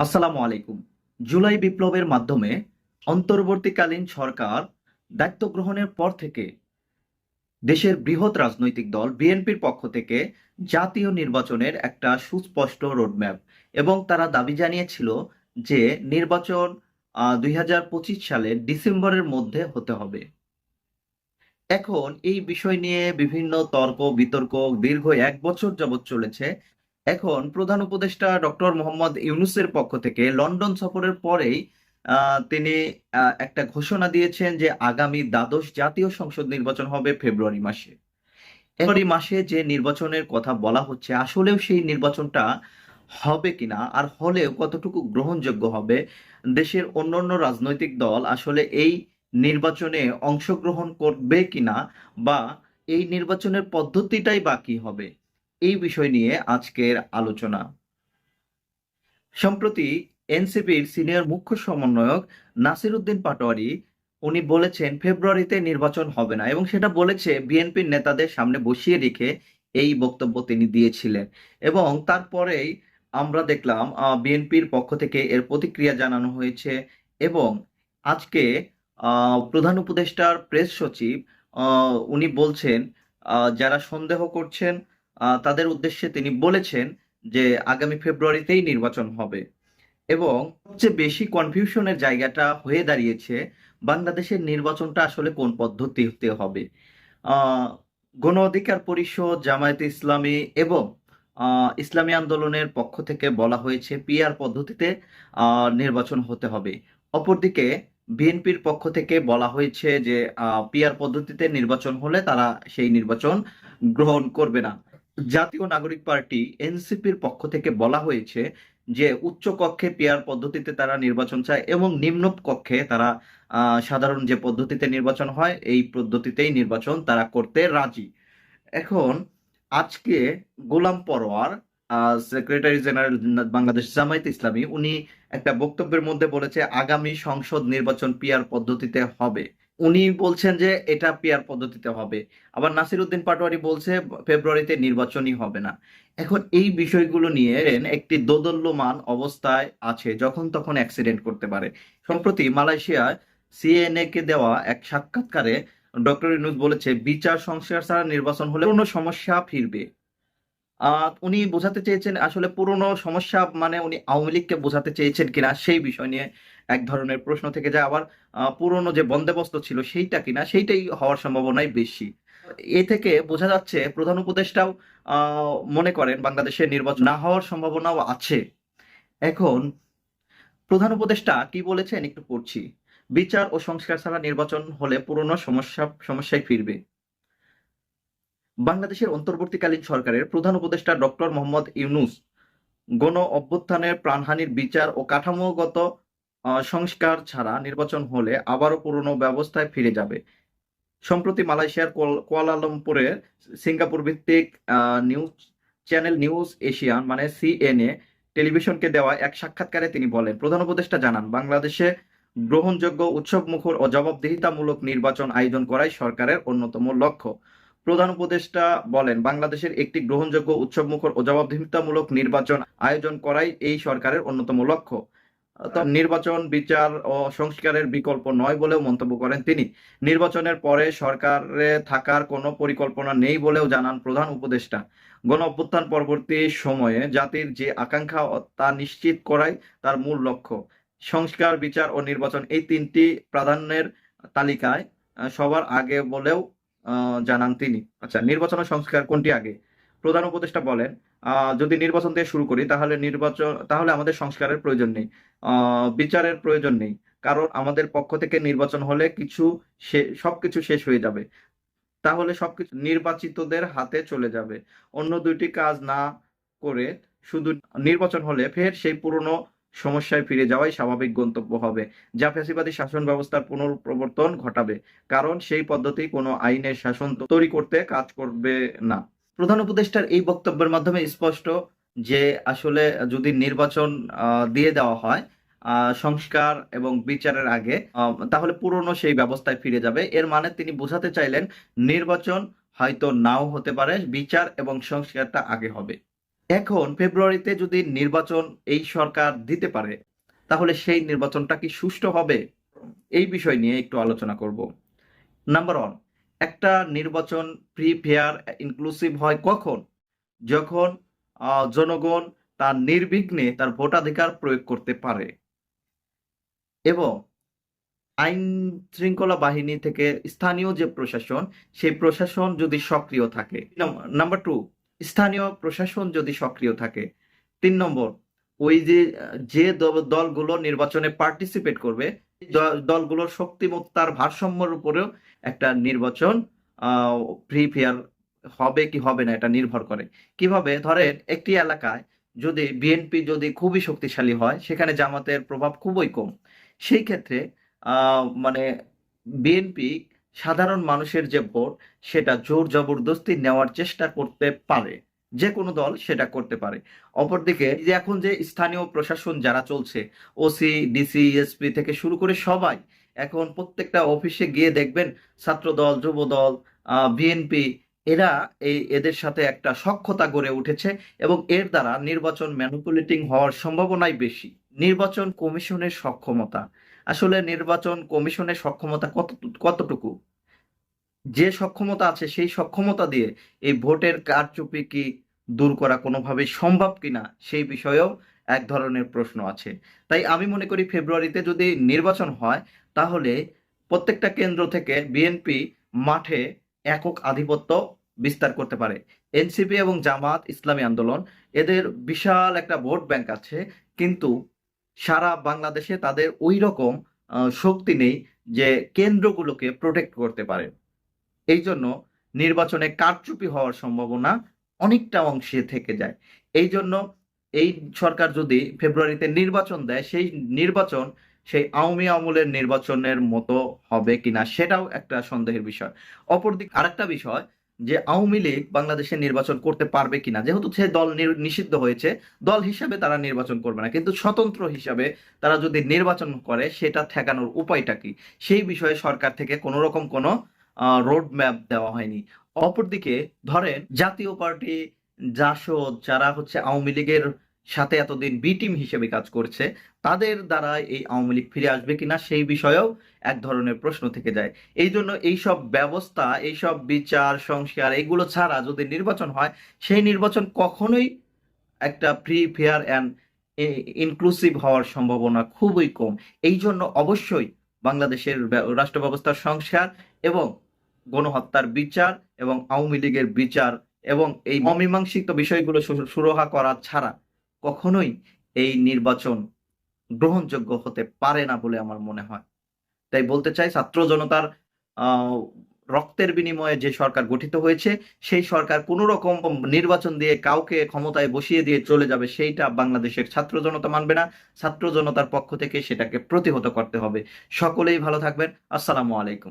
আসসালামু আলাইকুম। জুলাই বিপ্লবের মাধ্যমে অন্তর্বর্তীকালীন সরকার দায়িত্ব গ্রহণের পর থেকে দেশের বৃহৎ রাজনৈতিক দল বিএনপির পক্ষ থেকে জাতীয় নির্বাচনের একটা সুস্পষ্ট রোডম্যাপ এবং তারা দাবি জানিয়েছিল যে নির্বাচন দুই হাজার পঁচিশ সালের ডিসেম্বরের মধ্যে হতে হবে। এখন এই বিষয় নিয়ে বিভিন্ন তর্ক, বিতর্ক দীর্ঘ এক বছর যাবৎ চলেছে। এখন প্রধান উপদেষ্টা ডক্টর মোহাম্মদ ইউনুসের পক্ষ থেকে লন্ডন সফরের পরেই তিনি একটা ঘোষণা দিয়েছেন যে আগামী দ্বাদশ জাতীয় সংসদ নির্বাচন হবে ফেব্রুয়ারি মাসে। ফেব্রুয়ারি মাসে যে নির্বাচনের কথা বলা হচ্ছে, আসলেও সেই নির্বাচনটা হবে কিনা আর হলেও কতটুকু গ্রহণযোগ্য হবে, দেশের অন্যান্য রাজনৈতিক দল আসলে এই নির্বাচনে অংশগ্রহণ করবে কিনা বা এই নির্বাচনের পদ্ধতিটাই বাকি হবে এই বিষয় নিয়ে আজকের আলোচনা। সম্প্রতি এনসিপির সিনিয়র মুখ্য সমন্বয়ক নাসির উদ্দিন পাটোয়ারি, উনি বলেছেন ফেব্রুয়ারিতে নির্বাচন হবে না এবং সেটা বলেছে বিএনপির নেতাদের সামনে বসিয়ে রেখে এই বক্তব্য তিনি দিয়েছিলেন। এবং তারপরেই আমরা দেখলাম বিএনপির পক্ষ থেকে এর প্রতিক্রিয়া জানানো হয়েছে এবং আজকে প্রধান উপদেষ্টার প্রেস সচিব উনি বলছেন যারা সন্দেহ করছেন তাদের উদ্দেশ্যে তিনি বলেছেন যে আগামী ফেব্রুয়ারিতেই নির্বাচন হবে। এবং সবচেয়ে বেশি কনফিউশনের জায়গাটা হয়ে দাঁড়িয়েছে বাংলাদেশের নির্বাচনটা আসলে কোন পদ্ধতিতে হবে। গণ অধিকার পরিষদ, জামায়াতে ইসলামী এবং ইসলামী আন্দোলনের পক্ষ থেকে বলা হয়েছে পিআর পদ্ধতিতে নির্বাচন হতে হবে। অপরদিকে বিএনপির পক্ষ থেকে বলা হয়েছে যে পিআর পদ্ধতিতে নির্বাচন হলে তারা সেই নির্বাচন গ্রহণ করবে না। জাতীয় নাগরিক পার্টি এনসিপির পক্ষ থেকে বলা হয়েছে যে উচ্চ কক্ষে পিআর পদ্ধতিতে তারা নির্বাচন চায় এবং নিম্ন কক্ষে তারা সাধারণ যে পদ্ধতিতে নির্বাচন হয়, এই পদ্ধতিতেই নির্বাচন তারা করতে রাজি। এখন আজকে গোলাম পরোয়ার সেক্রেটারি জেনারেল বাংলাদেশ জামায়াত ইসলামী, উনি একটা বক্তব্যের মধ্যে বলেছে, আগামী সংসদ নির্বাচন পিআর পদ্ধতিতে হবে। উনি বলছেন যে এটা পিআর পদ্ধতিতে হবে। আবার নাসির উদ্দিন পাটোয়ারি বলছে ফেব্রুয়ারিতে নির্বাচনই হবে না। এখন এই বিষয়গুলো নিয়ে একটি দোদল্যমান অবস্থায় আছে, যখন তখন অ্যাক্সিডেন্ট করতে পারে। সম্প্রতি মালয়েশিয়ায় সিএনএ কে দেওয়া এক সাক্ষাৎকারে ডক্টর ইউনুস বলেছে, বিচার সংস্কার ছাড়া নির্বাচন হলে কোনো সমস্যা ফিরবে। উনি বোঝাতে চেয়েছেন, আসলে পুরনো সমস্যা মানে উনি আওয়ামী লীগকে বোঝাতে চেয়েছেন কিনা সেই বিষয় নিয়ে। এক ধরনের প্রশ্ন থেকে যায় আবার পুরনো যে বন্দোবস্ত ছিল সেইটা কিনা, সেইটাই হওয়ার সম্ভাবনাই বেশি। এ থেকে বোঝা যাচ্ছে প্রধান উপদেষ্টাও মনে করেন বাংলাদেশের নির্বাচন না হওয়ার সম্ভাবনাও আছে। এখন, প্রধান উপদেষ্টা কি বলেছেন একটু পড়ছি। বিচার ও সংস্কার ছাড়া নির্বাচন হলে পুরনো সমস্যা, সমস্যায় ফিরবে। বাংলাদেশের অন্তর্বর্তীকালীন সরকারের প্রধান উপদেষ্টা ডক্টর মোহাম্মদ ইউনুস গণ অভ্যুত্থানের প্রাণহানির বিচার ও কাঠামোগত সংস্কার ছাড়া নির্বাচন হলে আবারও পুরনো ব্যবস্থায় ফিরে যাবে। সম্প্রতি মালয়েশিয়ার কুয়ালালামপুরে সিঙ্গাপুর ভিত্তিক নিউজ চ্যানেল নিউজ এশিয়ান মানে সিএনএ টেলিভিশনকে দেওয়া এক সাক্ষাৎকারে তিনি বলেন, প্রধান উপদেষ্টা জানান, বাংলাদেশে গ্রহণযোগ্য উৎসবমুখর ও জবাবদিহিতামূলক নির্বাচন আয়োজন করাই সরকারের অন্যতম লক্ষ্য। প্রধান উপদেষ্টা বলেন, বাংলাদেশের একটি গ্রহণযোগ্য উৎসবমুখর ও জবাবদিহিতামূলক নির্বাচন আয়োজন করাই এই সরকারের অন্যতম লক্ষ্য। নির্বাচন বিচার ও সংস্কারের বিকল্প নয় বলেও মন্তব্য করেন তিনি। নির্বাচনের পরে সরকারে থাকার কোনো পরিকল্পনা নেই বলেও জানান প্রধান উপদেষ্টা। গণ অভ্যুত্থান পরবর্তী সময়ে জাতির যে আকাঙ্ক্ষা তা নিশ্চিত করাই তার মূল লক্ষ্য। সংস্কার বিচার ও নির্বাচন এই তিনটি প্রাধান্যের তালিকায় সবার আগে বলেও আহ, জানান তিনি। আচ্ছা নির্বাচন ও সংস্কার কোনটি আগে? প্রধান উপদেষ্টা বলেন যদি নির্বাচন দিয়ে শুরু করি, তাহলে নির্বাচন, তাহলে আমাদের সংস্কারের প্রয়োজন নেই বিচারের প্রয়োজন নেই। কারণ আমাদের পক্ষ থেকে নির্বাচন হলে কিছু সবকিছু শেষ হয়ে যাবে। তাহলে সবকিছু নির্বাচিতদের হাতে চলে যাবে। অন্য দুইটি কাজ না করে শুধু নির্বাচন হলে ফের সেই পুরনো সমস্যায় ফিরে যাওয়াই স্বাভাবিক গন্তব্য হবে, যা ফ্যাসিবাদী শাসন ব্যবস্থার পুনঃপ্রবর্তন ঘটাবে। কারণ সেই পদ্ধতি কোনো আইনের শাসন তৈরি করতে কাজ করবে না। প্রধান উপদেষ্টার এই বক্তব্যের মাধ্যমে স্পষ্ট যে আসলে যদি নির্বাচন দিয়ে দেওয়া হয় সংস্কার এবং বিচারের আগে তাহলে পুরনো সেই ব্যবস্থায় ফিরে যাবে। এর মানে তিনি বোঝাতে চাইলেন নির্বাচন হয়তো নাও হতে পারে, বিচার এবং সংস্কারটা আগে হবে। এখন ফেব্রুয়ারিতে যদি নির্বাচন এই সরকার দিতে পারে, তাহলে সেই নির্বাচনটা কি সুষ্ঠু হবে? এই বিষয় নিয়ে একটু আলোচনা করব। নাম্বার ওয়ান একটা নির্বাচন ফ্রি ফেয়ার ইনক্লুসিভ হয় কখন? যখন জনগণ তার নির্বিঘ্নে তার ভোটাধিকার প্রয়োগ করতে পারে। এবং আইন শৃঙ্খলা বাহিনী থেকে স্থানীয় যে প্রশাসন, সেই প্রশাসন যদি সক্রিয় থাকে নাম্বার টু স্থানীয় প্রশাসন যদি সক্রিয় থাকে, তিন নম্বর, ওই যে যে দলগুলো নির্বাচনে পার্টিসিপেট করবে দলগুলোর শক্তিমত্তার ভারসাম্যের উপরেও একটা নির্বাচন ফ্রি ফেয়ার হবে কি হবে না এটা নির্ভর করে। কীভাবে? ধরেন একটি এলাকায় যদি বিএনপি যদি খুবই শক্তিশালী হয়, সেখানে জামাতের প্রভাব খুবই কম। সেই ক্ষেত্রে মানে বিএনপি সাধারণ মানুষের যে ভোট, সেটা জোর জবরদস্তি নেওয়ার চেষ্টা করতে পারে। যে কোনো দল সেটা করতে পারে। অপরদিকে যে এখন যে স্থানীয় প্রশাসন যারা চলছে ওসি ডিসি এসপি থেকে শুরু করে সবাই এখন প্রত্যেকটা অফিসে গিয়ে দেখবেন ছাত্র দল যুব দল বিএনপি এরা এই এদের সাথে একটা সক্ষতা গড়ে উঠেছে এবং এর দ্বারা নির্বাচন ম্যানিপুলেটিং হওয়ার সম্ভাবনাই বেশি। নির্বাচন কমিশনের সক্ষমতা। আসলে নির্বাচন কমিশনের সক্ষমতা কত, কতটুকু? যে সক্ষমতা আছে, সেই সক্ষমতা দিয়ে এই ভোটের কারচুপি কি দূর করা কোনোভাবেই সম্ভব কিনা, সেই বিষয়েও এক ধরনের প্রশ্ন আছে। তাই আমি মনে করি ফেব্রুয়ারিতে যদি নির্বাচন হয়, তাহলে প্রত্যেকটা কেন্দ্র থেকে বিএনপি মাঠে একক আধিপত্য বিস্তার করতে পারে। এনসিপি এবং জামাত ইসলামী আন্দোলন, এদের বিশাল একটা ভোট ব্যাংক আছে, কিন্তু সারা বাংলাদেশে তাদের ওই রকম শক্তি নেই যে কেন্দ্রগুলোকে প্রোটেক্ট করতে পারে। এই জন্য নির্বাচনে কারচুপি হওয়ার সম্ভাবনা অনেকটা অংশে থেকে যায়। এই জন্য এই সরকার যদি ফেব্রুয়ারিতে নির্বাচন দেয়, সেই নির্বাচন সেই আওয়ামী আমলের নির্বাচনের মতো হবে কিনা সেটাও একটা সন্দেহের বিষয়। অপরদিকে আরেকটা বিষয় যে আওয়ামী লীগ বাংলাদেশে নির্বাচন করতে পারবে কিনা, যেহেতু সে দল নিষিদ্ধ হয়েছে, দল হিসাবে তারা নির্বাচন করবে না। কিন্তু স্বতন্ত্র হিসাবে তারা যদি নির্বাচন করে, সেটা ঠেকানোর উপায়টা কি? সেই বিষয়ে সরকার থেকে কোনো রকম কোনো রোড ম্যাপ দেওয়া হয়নি। অপরদিকে ধরেন জাতীয় পার্টি, জাসদ, যারা হচ্ছে আওয়ামী লীগের সাথে এতদিন বি টিম হিসেবে কাজ করছে, তাদের দ্বারা এই আওয়ামী লীগ ফিরে আসবে কিনা সেই বিষয়েও এক ধরনের প্রশ্ন থেকে যায়। এই জন্য এইসব ব্যবস্থা, এইসব বিচার, সংস্কার, এগুলো ছাড়া যদি নির্বাচন হয়, সেই নির্বাচন কখনোই একটা ফ্রি ফেয়ার অ্যান্ড ইনক্লুসিভ হওয়ার সম্ভাবনা খুবই কম। এই জন্য অবশ্যই বাংলাদেশের রাষ্ট্র ব্যবস্থার সংস্কার এবং গণহত্যার বিচার এবং আওয়ামী লীগের বিচার এবং এই অমীমাংসিত বিষয়গুলো সুরহা করা ছাড়া কখনোই এই নির্বাচন গ্রহণযোগ্য হতে পারে না বলে আমার মনে হয়। তাই বলতে চাই, ছাত্র জনতার রক্তের বিনিময়ে যে সরকার গঠিত হয়েছে, সেই সরকার কোনো রকম নির্বাচন দিয়ে কাউকে ক্ষমতায় বসিয়ে দিয়ে চলে যাবে সেইটা বাংলাদেশের ছাত্র জনতা মানবে না। ছাত্র জনতার পক্ষ থেকে সেটাকে প্রতিহত করতে হবে। সকলেই ভালো থাকবেন। আসসালামু আলাইকুম।